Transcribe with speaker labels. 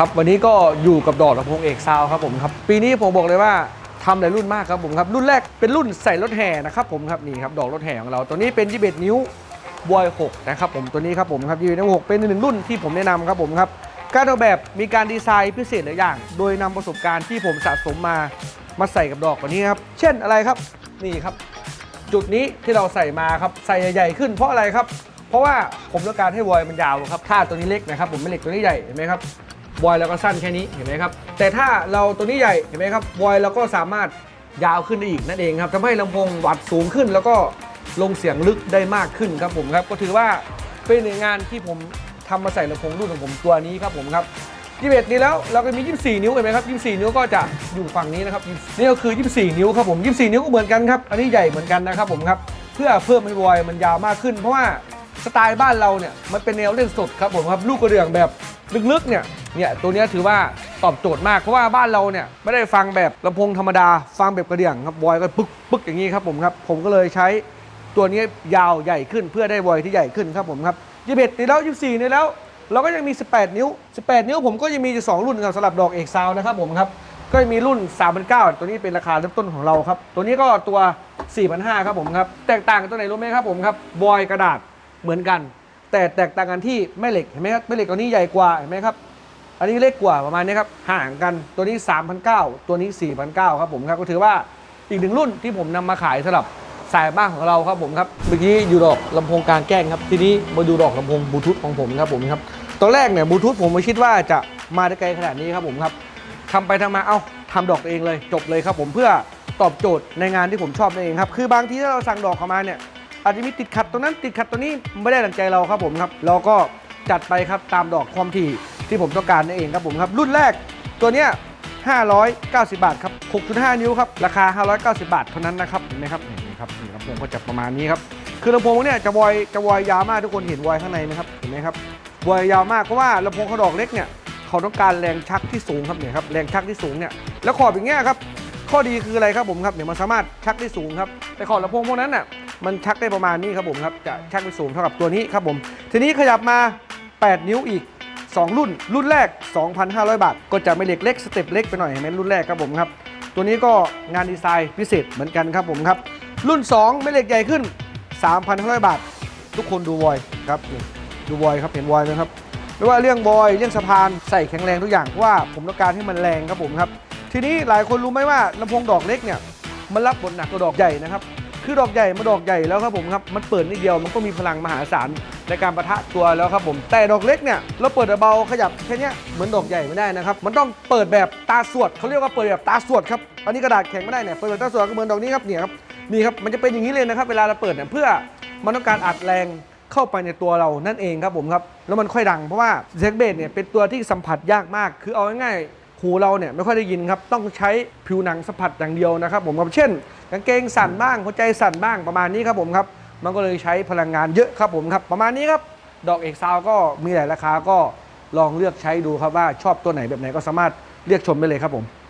Speaker 1: ครับวันนี้ก็อยู่กับดอกลำโพงเอกซาวครับผมครับปีนี้ผมบอกเลยว่าทำหลายรุ่นมากครับผมครับรุ่นแรกเป็นรุ่นใส่รถแห่นะครับผมครับนี่ครับดอกรถแห่ของเราตัวนี้เป็น 21 นิ้วบอย6นะครับผมตัวนี้ครับผมครับ21นิ้ว6เป็นหนึ่งรุ่นที่ผมแนะนำครับผมครับการออกแบบมีการดีไซน์พิเศษหลายอย่าง โดยนำประสบการณ์ที่ผมสะสมมามาใส่กับดอกตัวนี้ครับเช่นอะไรครับนี่ครับ จุดนี้ที่เราใส่มาครับใส่ใหญ่ๆขึ้นเพราะอะไรครับเพราะว่าผมต้องการให้วอยมันยาวครับถ้าตัวนี้เล็กนะครับผมไม่เล็กตัวนี้ใหญ่เห็นไหมครับ วอยเราก็สั้นแค่นี้เห็นไหมครับ แต่ถ้าเราตัวนี้ใหญ่เห็นไหมครับวอยเราก็สามารถยาวขึ้นได้อีกนั่นเองครับทำให้ลำโพงวัดสูงขึ้น แล้วก็ลงเสียงลึกได้มากขึ้นครับผมครับ ก็ถือว่าเป็นหนึ่งงานที่ผมทำมาใส่ลำโพงรุ่นของผมตัวนี้ครับผมครับ21นี้แล้วเราก็มี 24 นิ้วเห็นไหมครับ 24 นิ้วก็จะอยู่ฝั่งนี้นะครับนี่ก็คือ 24 นิ้วครับผม 24 นิ้วก็เหมือนกันครับ อันนี้ใหญ่เหมือนกันนะครับผมครับเพื่อเพิ่มให้วอยมันยาวมากขึ้น เพราะว่าสไตล์บ้านเราเนี่ยมันเป็นแนวเล่นสดครับผมครับลูกกระเดื่องแบบลึกๆเนี่ย เนี่ยตัวนี้ถือว่าตอบโจทย์มาก เพราะว่าบ้านเราเนี่ยไม่ได้ฟังแบบลำโพงธรรมดา ฟังแบบกระเดื่องครับวอยก็ปึ๊กปึ๊กอย่างนี้ครับผมครับผมก็เลยใช้ตัวนี้ยาวใหญ่ขึ้นเพื่อได้วอยที่ใหญ่ขึ้นครับผมครับ21นี้แล้ว24นี้แล้ว เราก็ยังมี 18 นิ้ว 18 นิ้วผมก็ยังมีอยู่2รุ่นครับสำหรับดอกเอกซาวนะครับผมครับก็มีรุ่น 3,900 ตัวนี้เป็นราคาเริ่มต้นของเราครับ ตัวนี้ก็ตัว 4,500 ครับผมครับ แตกต่างกันตัวไหนรู้ไหมครับผมครับ บอยกระดาษเหมือนกัน แต่แตกต่างกันที่แม่เหล็ก เห็นไหมครับ แม่เหล็กตัวนี้ใหญ่กว่า เห็นไหมครับ อันนี้เล็กกว่าประมาณนี้ครับห่างกันตัวนี้ 3,900 ตัวนี้ 4,900 ครับผมครับก็ถือว่าอีกหนึ่งรุ่นที่ผมนำมาขายสำหรับสายบ้านของเราครับผมครับเมื่อกี้อยู่ดอกลำโพงกลางแก้งครับทีนี้มาดูดอกลำโพงบลูทูธของผมครับผมครับตอนแรกเนี่ยบลูทูธผมไม่คิดว่าจะมาได้ไกลขนาดนี้ครับผมครับทำไปทำมาเอ้าทำดอกเองเลยจบเลยครับผมเพื่อตอบโจทย์ในงานที่ผมชอบนั่นเองครับคือบางทีถ้าเราสั่งดอกเข้ามาเนี่ยอาจจะมีติดขัดตรงนั้นติดขัดตรงนี้ไม่ได้ดังใจเราครับผมครับเราก็จัดไปครับตามดอกความถี่ ที่ผมต้องการนั่นเองครับผมครับ รุ่นแรกตัวเนี้ย590 บาทครับ 6.5 นิ้วครับ ราคา 590 บาทเท่านั้นนะครับเห็นไหมครับนี่ครับนี่ลำโพงก็จะประมาณนี้ครับ คือลำโพงพวกเนี้ยจะวอยจะวอยยาวมากทุกคนเห็นวอยข้างในไหมครับเห็นไหมครับวอยยาวมากเพราะว่าลำโพงเขาดอกเล็กเนี่ยเขาต้องการแรงชักที่สูงครับเนี่ยครับแรงชักที่สูงเนี่ยแล้วขอบอย่างเงี้ยครับข้อดีคืออะไรครับผมครับเดี๋ยมันสามารถชักได้สูงครับแต่ขอบลำโพงพวกนั้นน่ะมันชักได้ประมาณนี้ครับผมครับจะชักได้สูงเท่ากับตัวนี้ครับผมทีนี้ขยับมา 8 นิ้วอีก 2 รุ่น รุ่นแรก 2,500 บาท ก็จะไม่เล็กเล็กสเต็ปเล็กไปหน่อยเห็นไหมรุ่นแรกครับผมครับตัวนี้ก็งานดีไซน์พิเศษเหมือนกันครับผมครับรุ่น 2 ไม่เล็กใหญ่ขึ้น 3,500 บาท ทุกคนดูวอยครับดูวอยครับเห็นวอยไหมครับไม่ว่าเรื่องบอยเรื่องสะพานใส่แข็งแรงทุกอย่างเพราะว่าผมต้องการให้มันแรงครับผมครับทีนี้หลายคนรู้ไหมว่าลำโพงดอกเล็กเนี่ยมันรับบทหนักกว่าดอกใหญ่นะครับ คือดอกใหญ่มาดอกใหญ่แล้วครับผมครับมันเปิดนิดเดียวมันก็มีพลังมหาศาลในการประทะตัวแล้วครับผม แต่ดอกเล็กเนี่ยเราเปิดเบาขยับแค่เนี้ยเหมือนดอกใหญ่ไม่ได้นะครับมันต้องเปิดแบบตาสวดเขาเรียกว่าเปิดแบบตาสวดครับอันนี้กระดาษแข็งไม่ได้เนี่ยเปิดแบบตาสวดก็เหมือนดอกนี้ครับเนี่ยครับนี่ครับมันจะเป็นอย่างนี้เลยนะครับเวลาเราเปิดเนี่ยเพื่อมันต้องการอัดแรงเข้าไปในตัวเรานั่นเองครับผมครับแล้วมันค่อยดังเพราะว่าเซ็กเบสเนี่ยเป็นตัวที่สัมผัสยากมาก คือเอาง่าย ๆหูเราเนี่ยไม่ค่อยได้ยินครับ ต้องใช้ผิวหนังสัมผัสอย่างเดียวนะครับ ผมครับเช่นกางเกงสั่นบ้างหัวใจสั่นบ้างประมาณนี้ครับผมครับ มันก็เลยใช้พลังงานเยอะครับผมครับ ประมาณนี้ครับ ดอกเอกซาวก็มีหลายราคาก็ลองเลือกใช้ดูครับว่าชอบตัวไหนแบบไหนก็สามารถเลือกชมได้เลยครับผม